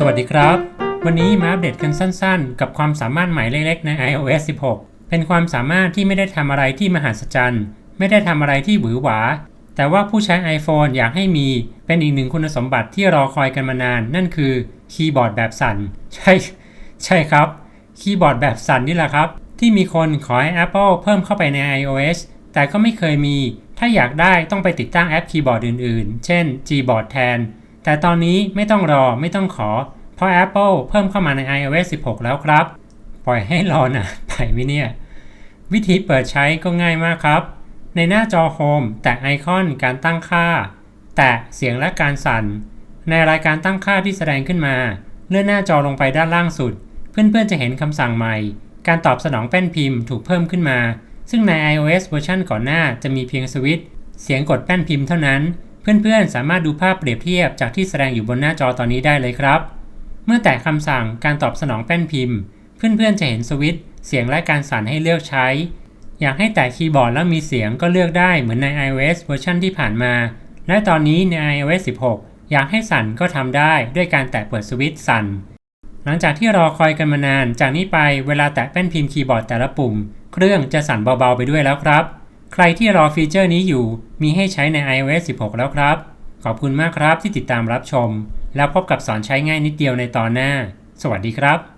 สวัสดีครับ วันนี้มาอัปเดตกันสั้นๆ กับความสามารถใหม่เล็กๆ ใน iOS 16 เป็นความสามารถที่ไม่ได้ทำอะไรที่มหัศจรรย์ ไม่ได้ทำอะไรที่หวือหวา แต่ว่าผู้ใช้ iPhone อยากให้มี เป็นอีกหนึ่งคุณสมบัติที่รอคอยกันมานาน นั่นคือคีย์บอร์ดแบบสั่น ใช่ ใช่ครับ คีย์บอร์ดแบบสั่นนี่แหละครับ ที่มีคนขอให้ Apple เพิ่มเข้าไปใน iOS แต่ก็ไม่เคยมี ถ้าอยากได้ต้องไปติดตั้งแอปคีย์บอร์ดอื่นๆ เช่น Gboard แทน แต่ตอนนี้ไม่ต้องรอไม่ต้องขอ เพราะ Apple เพิ่มเข้ามาใน iOS 16 แล้วครับ ปล่อยให้รอนะไปไหมเนี่ย วิธีเปิดใช้ก็ง่ายมากครับ ในหน้าจอโฮมแตะไอคอนการตั้งค่า แตะเสียงและการสั่น ในรายการตั้งค่าที่แสดงขึ้นมา เลื่อนหน้าจอลงไปด้านล่างสุด เพื่อนๆจะเห็นคำสั่งใหม่ การตอบสนองแป้นพิมพ์ถูกเพิ่มขึ้นมา ซึ่งใน iOS เวอร์ชันก่อนหน้าจะมีเพียงสวิตช์เสียงกดแป้นพิมพ์เท่านั้น เพื่อนๆ สามารถดูภาพเปรียบเทียบจากที่แสดงอยู่บนหน้าจอตอนนี้ได้เลยครับ เมื่อแตะคำสั่งการตอบสนองแป้นพิมพ์ เพื่อนๆ จะเห็นสวิตช์เสียงและการสั่นให้เลือกใช้ อยากให้แตะคีย์บอร์ดแล้วมีเสียงก็เลือกได้เหมือนใน iOS เวอร์ชันที่ผ่านมา และตอนนี้ใน iOS 16 อยากให้สั่นก็ทำได้ด้วยการแตะเปิดสวิตช์สั่น หลังจากที่รอคอยกันมานาน จากนี้ไปเวลาแตะแป้นพิมพ์คีย์บอร์ดแต่ละปุ่ม เครื่องจะสั่นเบาๆไปด้วยแล้วครับ ใครที่รอฟีเจอร์นี้อยู่มีให้ใช้ใน iOS 16 แล้วครับ ขอบคุณมากครับที่ติดตามรับชม แล้วพบกับสอนใช้ง่ายนิดเดียวในตอนหน้า สวัสดีครับ